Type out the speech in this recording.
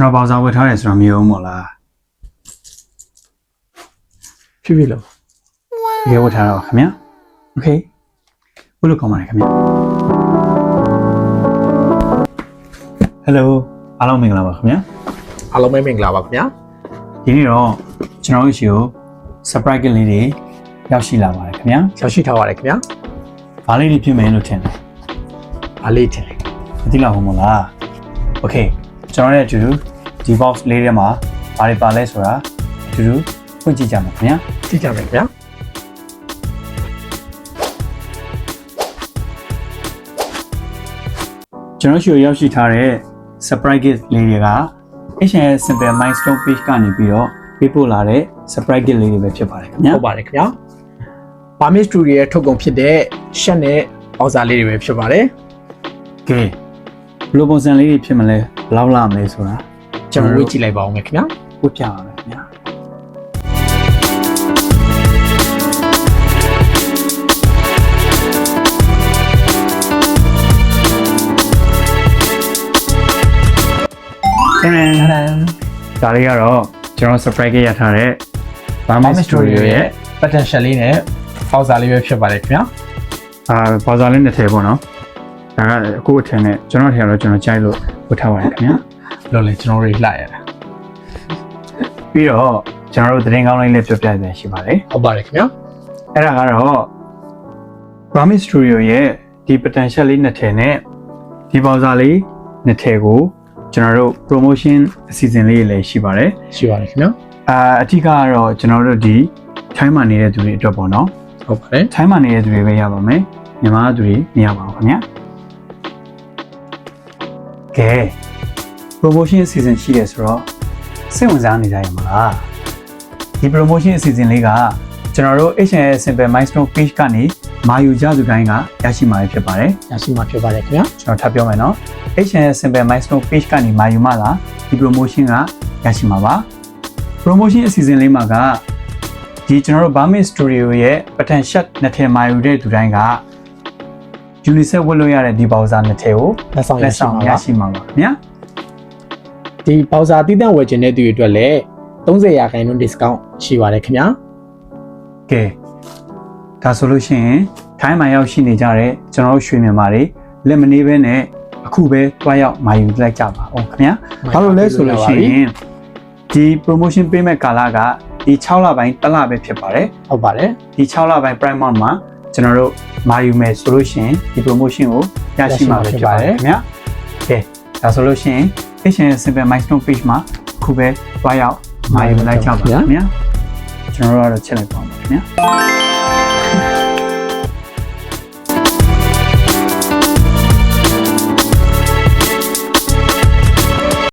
ကျွန်တော်ပေါင်စာဝတ်ထားတယ်ဆိုတော့မယုံမို့လား ဖြစ်ဖြစ်လို့ တကယ်ဝတ်ထားတော့ခင်ဗျာโอเคဘယ်လိုကောင်းပါလဲခင်ဗျာဟယ်လိုအားလုံးမင်္ဂလာပါခင်ဗျာ အားလုံးပဲမင်္ဂလာပါခင်ဗျာ ဒီနေ့တော့ကျွန်တော်တို့ရှိကို surprise gift လေးတွေရောက်ရှိလာပါတယ်ခင်ဗျာ ရောက်ရှိထားပါတယ်ခင်ဗျာ ဘာလေးတွေဖြစ်မယ်လို့ထင်တယ် အားလေးထင်တယ် မသိလောက်ဘူးမို့လားโอเคကျွန်တော်ရဲ့အတူတူ ဒီ box လေးထဲမှာဘာတွေပါလဲဆိုတာအတူတူဖွင့်ကြည့်ကြမှာခင်ဗျာကြည့်ကြမယ်ခင်ဗျာကျွန်တော်ရှိကိုရောက်ရှိထားတဲ့ surprise gift လေးတွေက HN Simple Milestone page ကနေပြီးတော့ပေးပို့လာတဲ့ surprise gift လေးတွေပဲဖြစ်ပါတယ်ခင်ဗျာဟုတ်ပါတယ်ခင်ဗျာပါမစ်စတူဒီရဲ့ထုတ်ကုန်ဖြစ်တဲ့ရှက်နဲ့အော်စာလေးတွေပဲဖြစ်ပါတယ်ကဲဘယ်လိုပုံစံလေးတွေဖြစ်မလဲဘယ်လောက်လာမလဲဆိုတာ ကျွန်တော်တို့ကြည့်လိုက်ပါဦးမယ်ခင်ဗျာဝတ်ပြပါမယ်ခင်ဗျာတန်တန်ဒါလေးကတော့ကျွန်တော် surprise ရထားတဲ့ Burma ပါမစ်စတူဒီ Studio ရဲ့ရဲ့ potential လေးနဲ့အော်စာလေးပဲဖြစ်ပါတယ်ခင်ဗျာအာပေါ်စာလေးနဲ့ထည့်ပေါ့နော်ဒါကအခုအထင်နဲ့ကျွန်တော်ထည့်တော့ကျွန်တော်ကြိုက်လို့ဝတ်ထားပါတယ်ခင်ဗျာ လို့လေကျွန်တော်တို့လှရတာပြီးတော့ကျွန်တော်တို့သတင်းကောင်းလေးလေးပြောပြရရှိပါတယ်ဟုတ်ပါတယ်ခင်ဗျာအဲ့ဒါကတော့ Promise Studio ရဲ့ဒီ potential လေးနှစ်ထည်နဲ့ဒီပေါ်စာလေးနှစ်ထည်ကိုကျွန်တော်တို့ promotion အစီအစဉ်လေးလည်းရှိပါတယ်ရှိပါတယ်ခင်ဗျာအာအထူးကတော့ကျွန်တော်တို့ဒီထိုင်းမှာနေတဲ့သူတွေအတွက်ပေါ့နော်ဟုတ်ပါတယ်ထိုင်းမှာနေတဲ့သူတွေပဲရပါမယ်မြန်မာသူတွေမရပါဘူးခင်ဗျာကဲ promotion အစီအစဉ်ရှိတယ်ဆိုတော့စိတ်ဝင်စားနေကြရမလားဒီ promotion အစီအစဉ်လေးကကျွန်တော်တို့ HNL Simple Milestone page ကနေမာယူကြသူတိုင်းကရရှိမှာဖြစ်ပါတယ်ရရှိမှာဖြစ်ပါတယ်ခင်ဗျာကျွန်တော်ထပ်ပြောမယ်နော် HNL Simple Milestone page ကနေမာယူမှလာဒီ promotion ကရရှိမှာပါ promotion အစီအစဉ်လေးမှာကဒီကျွန်တော်တို့ Burmese Studio ရဲ့ pattern shot နှစ်ထည်မာယူတဲ့သူတိုင်းက UNICEF ဝတ်လို့ရတဲ့ဒီပေါဇာနှစ်ထည်ကိုလက်ဆောင်ရလက်ရှိဆောင်မှာရပါရှိမှာပါခင်ဗျာ ဒီပေါစာတည်တံ့ဝယ်ခြင်းတဲ့သူတွေအတွက်လည်း30ရာခိုင်နှုန်း discount ရှိပါတယ်ခင်ဗျာကဲဒါဆိုလို့ရှိရင်ထိုင်းမှာရောက်ရှိနေကြတဲ့ကျွန်တော်တို့ရွှေမြန်မာတွေလက်မနေဘဲနဲ့အခုပဲတွားရောက်မာယူလိုက်ကြပါဦးခင်ဗျာဘာလို့လဲဆိုလို့ရှိရင်ဒီ promotion ပေးမဲ့ကာလကဒီ6လပိုင်းတစ်လပဲဖြစ်ပါတယ်ဟုတ်ပါတယ်ဒီ6လပိုင်း prime month မှာကျွန်တော်တို့မာယူမယ်ဆိုလို့ရှိရင်ဒီ promotion ကိုရရှိမှာပဲဖြစ်ပါတယ်ခင်ဗျာကဲဒါဆိုလို့ရှိရင် HN Simple Milestone page မှာအခုပဲတွားရောက်မာယူလိုက်ကြပါခင်ဗျာကျွန်တော်တို့ကတော့ချက်လိုက်ပါဦးခင်ဗျာ